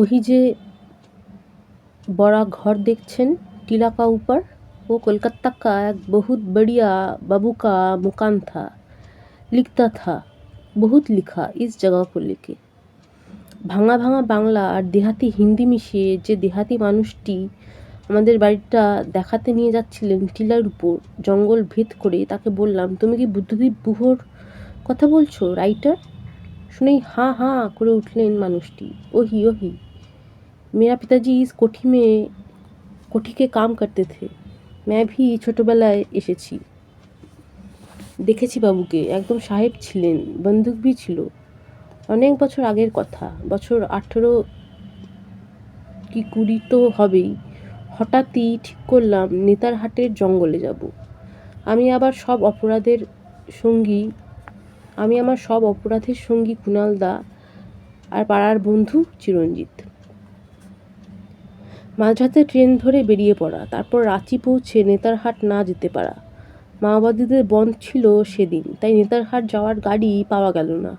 ওহি যে बड़ा घर দেখছেন टीला का ऊपर वो कोलकाता का एक बहुत बढ़िया बाबू का मकान था लिखता था बहुत लिखा इस जगह को लेके ভাঙা ভাঙা বাংলা আর দেহাতি হিন্দি মিশিয়ে যে দেহাতি মানুষটি আমাদের বাড়িটা দেখাতে নিয়ে যাচ্ছিলেন টিলার উপর জঙ্গল ভেদ করে, তাকে বললাম, তুমি কি বুদ্ধদেব গুহর কথা বলছো, রাইটার? শুনেই হাঁ হাঁ করে উঠলেন মানুষটি। ওহি ওহি মেরা পিতাজি ইস কঠি মেয়ে কঠিকে কাম করতে থে ম্যা ভি ছোটোবেলায় এসেছি দেখেছি বাবুকে, একদম সাহেব ছিলেন, বন্দুক ভি ছিল। অনেক বছর আগের কথা, বছর আঠেরো কি কুড়ি তো হবেই। হঠাৎই ঠিক করলাম নেতারহাটের জঙ্গলে যাব। আমি আবার সব অপরাধের সঙ্গী, আমি আমার সব অপরাধের সঙ্গী কুণাল দা আর পাড়ার বন্ধু চিরঞ্জিত। মাঝরাতে ট্রেন ধরে বেরিয়ে পড়া, তারপর রাঁচি পৌঁছে নেতারহাট না যেতে পারা। মাওবাদীদের বন্ধ ছিল সেদিন, তাই নেতারহাট যাওয়ার গাড়ি পাওয়া গেল না।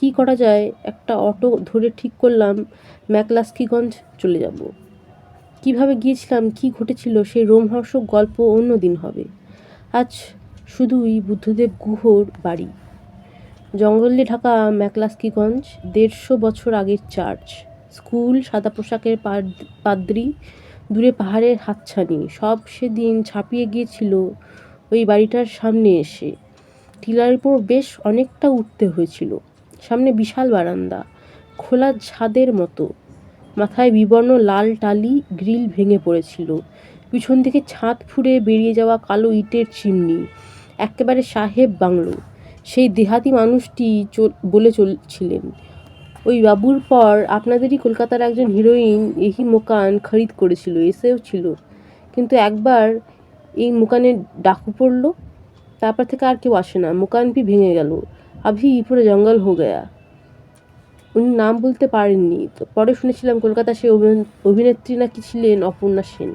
কি করা যায়? একটা অটো ধরে ঠিক করলাম, ম্যাকলাস্কিগঞ্জ চলে যাব। কীভাবে গিয়েছিলাম? কি ঘটেছিল? সেই রোমহর্ষক গল্প অন্য দিন হবে। আজ শুধুই বুদ্ধদেব গুহর বাড়ি। জঙ্গলে ঢাকা, ম্যাকলাস্কিগঞ্জ, দেড়শো বছর আগের চার্চ। স্কুল, সাদা পোশাকের পাদ্রি, দূরে পাহাড়ের হাতছানি, সব সেদিন ছাপিয়ে গিয়েছিল ওই বাড়িটার সামনে এসে। টিলার উপর বেশ অনেকটা উঠতে হয়েছিল। সামনে বিশাল বারান্দা, খোলা ছাদের মতো। মাথায় বিবর্ণ লাল টালি গ্রিল ভেঙে পড়েছিল। পিছন থেকে ছাদ ফুঁড়ে বেরিয়ে যাওয়া কালো ইটের চিমনি, একেবারে সাহেব বাংলো। সেই দেহাতি মানুষটি বলে চলছিলেন। ওই বাবুর পর আপনাদেরই কলকাতার একজন হিরোইন এই মোকান, খরিদ করেছিল, এসেও ছিল। কিন্তু একবার এই মোকানের ডাকু পড়ল, তারপর থেকে আর কেউ আসে না। মোকান ভি ভেঙে গেল। আভি পুরো জঙ্গল হো গয়া। উনি নাম বলতে পারেননি। তো পরে শুনেছিলাম কলকাতা সে অভিনেত্রী নাকি ছিলেন অপর্ণা সেন।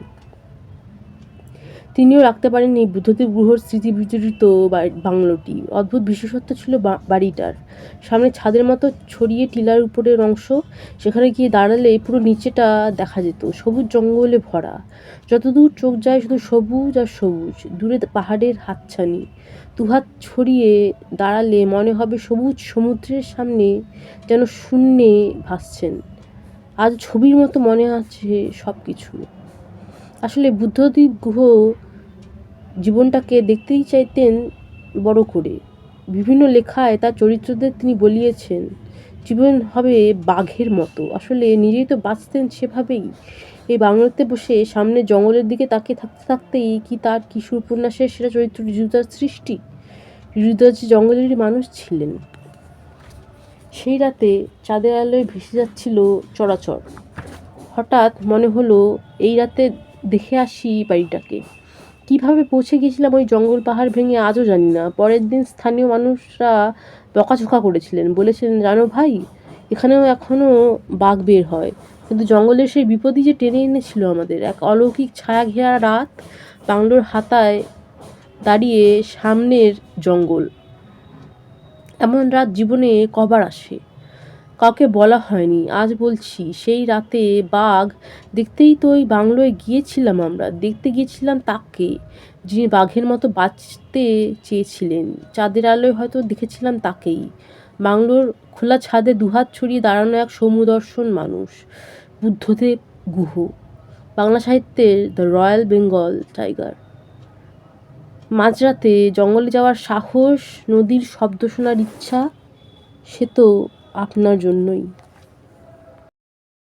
তিনিও রাখতে পারেননি। বুদ্ধদেব গুহর স্মৃতি বিজড়িত বাংলোটি। অদ্ভুত বিশেষত্ব ছিল বাড়িটার। সামনে ছাদের মতো ছড়িয়ে টিলার উপরের অংশ। সেখানে গিয়ে দাঁড়ালে পুরো নিচেটা দেখা যেত। সবুজ জঙ্গলে ভরা। যতদূর চোখ যায় শুধু সবুজ আর সবুজ। দূরে পাহাড়ের হাতছানি। দুহাত ছড়িয়ে দাঁড়ালে মনে হবে সবুজ সমুদ্রের সামনে যেন শূন্যে ভাসছেন। আজ ছবির মতো মনে আছে সব কিছু আসলে বুদ্ধদেব গুহ জীবনটাকে দেখতেই চাইতেন বড় করে। বিভিন্ন লেখায় তার চরিত্রদের তিনি বলিয়েছেন, জীবন হবে বাঘের মতো। আসলে নিজেই তো বাঁচতেন সেভাবেই। এই বাংলাতে বসে সামনে জঙ্গলের দিকে তাকিয়ে থাকতে থাকতেই কি তার কিশোর উপন্যাসের সেরা চরিত্র ঋজুদার সৃষ্টি? ঋজুদার যে জঙ্গলেরই মানুষ ছিলেন। সেই রাতে চাঁদের আলোয় ভেসে যাচ্ছিল চরাচর। হঠাৎ মনে হলো, এই রাতে দেখে আসি বাড়িটাকে। কীভাবে পৌঁছে গিয়েছিলাম ওই জঙ্গল পাহাড় ভেঙে আজও জানি না। পরের দিন স্থানীয় মানুষরা বকাঝোকা করেছিলেন। বলেছিলেন জানো ভাই, এখানেও এখনও বাঘ বের হয়। কিন্তু জঙ্গলের সেই বিপদই যে টেনে এনেছিল আমাদের। এক অলৌকিক ছায়া ঘেরা রাত বাংলোর হাতায় দাঁড়িয়ে সামনের জঙ্গল। এমন রাত জীবনে কবার আসে। কাউকে বলা হয়নি। আজ বলছি, সেই রাতে বাঘ, দেখতেই তো ওই বাংলোয় গিয়েছিলাম আমরা। দেখতে গিয়েছিলাম তাকে, যিনি বাঘের মতো বাঁচতে চেয়েছিলেন। চাঁদের আলোয় হয়তো দেখেছিলাম তাকেই। বাংলোর খোলা ছাদে দুহাত ছড়িয়ে দাঁড়ানো এক সমুদর্শন মানুষ, বুদ্ধদেব গুহ। বাংলা সাহিত্যের দ্য রয়্যাল বেঙ্গল টাইগার। মাঝরাতে জঙ্গলে যাওয়ার সাহস, নদীর শব্দ শোনার ইচ্ছা, সে তো আপনার জন্যই।